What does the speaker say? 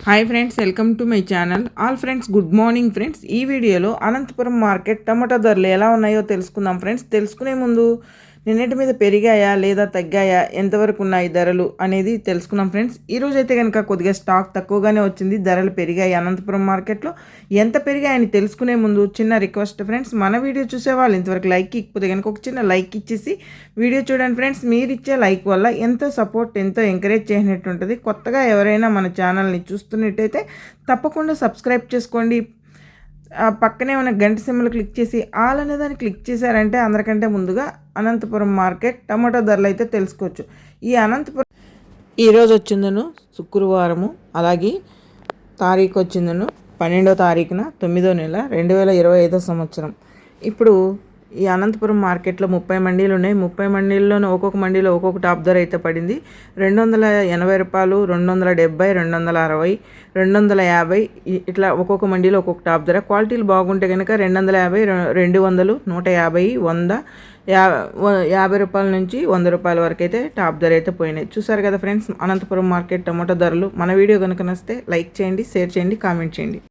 Hi friends welcome to my channel all friends good morning friends ఈ వీడియోలో Anantapuram market టమాటా ధరలు ఎలా ఉన్నాయో తెలుసుకుందాం ఫ్రెండ్స్ తెలుసుకునే ముందు నిన్నటి మీద పెరిగాయా లేదా తగ్గాయా? ఎంతవరకు ఉన్నాయి ధరలు? అనేది తెలుసుకున్నాం ఫ్రెండ్స్. ఈరోజు అయితే కనుక కొద్దిగా స్టాక్ తక్కువగానే వచ్చింది. ధరలు పెరిగాయి అనంతపురం మార్కెట్లో. ఎంత పెరిగాయని తెలుసుకునే ముందు చిన్న రిక్వెస్ట్ ఫ్రెండ్స్. మన వీడియో చూసే వాళ్ళు ఇంతవరకు లైక్ ఇకపోతే కనుక ఒక చిన్న లైక్ ఇచ్చేసి వీడియో చూడండి ఫ్రెండ్స్. మీరు ఇచ్చే లైక్ వల్ల ఎంతో సపోర్ట్ ఎంతో ఎంకరేజ్ చేసినట్టు ఉంటుంది కొత్తగా ఎవరైనా మన ఛానల్ని చూస్తున్నట్టయితే తప్పకుండా సబ్స్క్రైబ్ చేసుకోండి. పక్కనే ఉన్న గంట సిమ్మలు క్లిక్ చేసి ఆల్ అనే దాన్ని క్లిక్ చేశారంటే అందరికంటే ముందుగా అనంతపురం మార్కెట్ టమాటో ధరలు అయితే తెలుసుకోవచ్చు. ఈ అనంతపురం ఈరోజు వచ్చిందను శుక్రవారము అలాగే తారీఖు వచ్చిందను పన్నెండో తారీఖున తొమ్మిదో నెల రెండు వేల ఇరవై ఐదో సంవత్సరం. ఇప్పుడు ఈ అనంతపురం మార్కెట్లో ముప్పై మండీలు ఉన్నాయి. ముప్పై మండీల్లోనూ ఒక్కొక్క మండీలో ఒక్కొక్క టాప్ ధర అయితే పడింది. రెండు వందల ఎనభై రూపాయలు రెండు వందల డెబ్బై రెండు వందల అరవై రెండు వందల యాభై ఇట్లా ఒక్కొక్క మండీలో ఒక్కొక్క టాప్ ధర. క్వాలిటీలు బాగుంటే కనుక రెండు వందల యాభై రెండు వందలు నూట యాభై వంద యా యాభై రూపాయల నుంచి వంద రూపాయల వరకు అయితే టాప్ ధర అయితే పోయినాయి. చూసారు కదా ఫ్రెండ్స్ అనంతపురం మార్కెట్ టమాటో ధరలు. మన వీడియో కనుక నస్తే లైక్ చేయండి షేర్ చేయండి కామెంట్ చేయండి.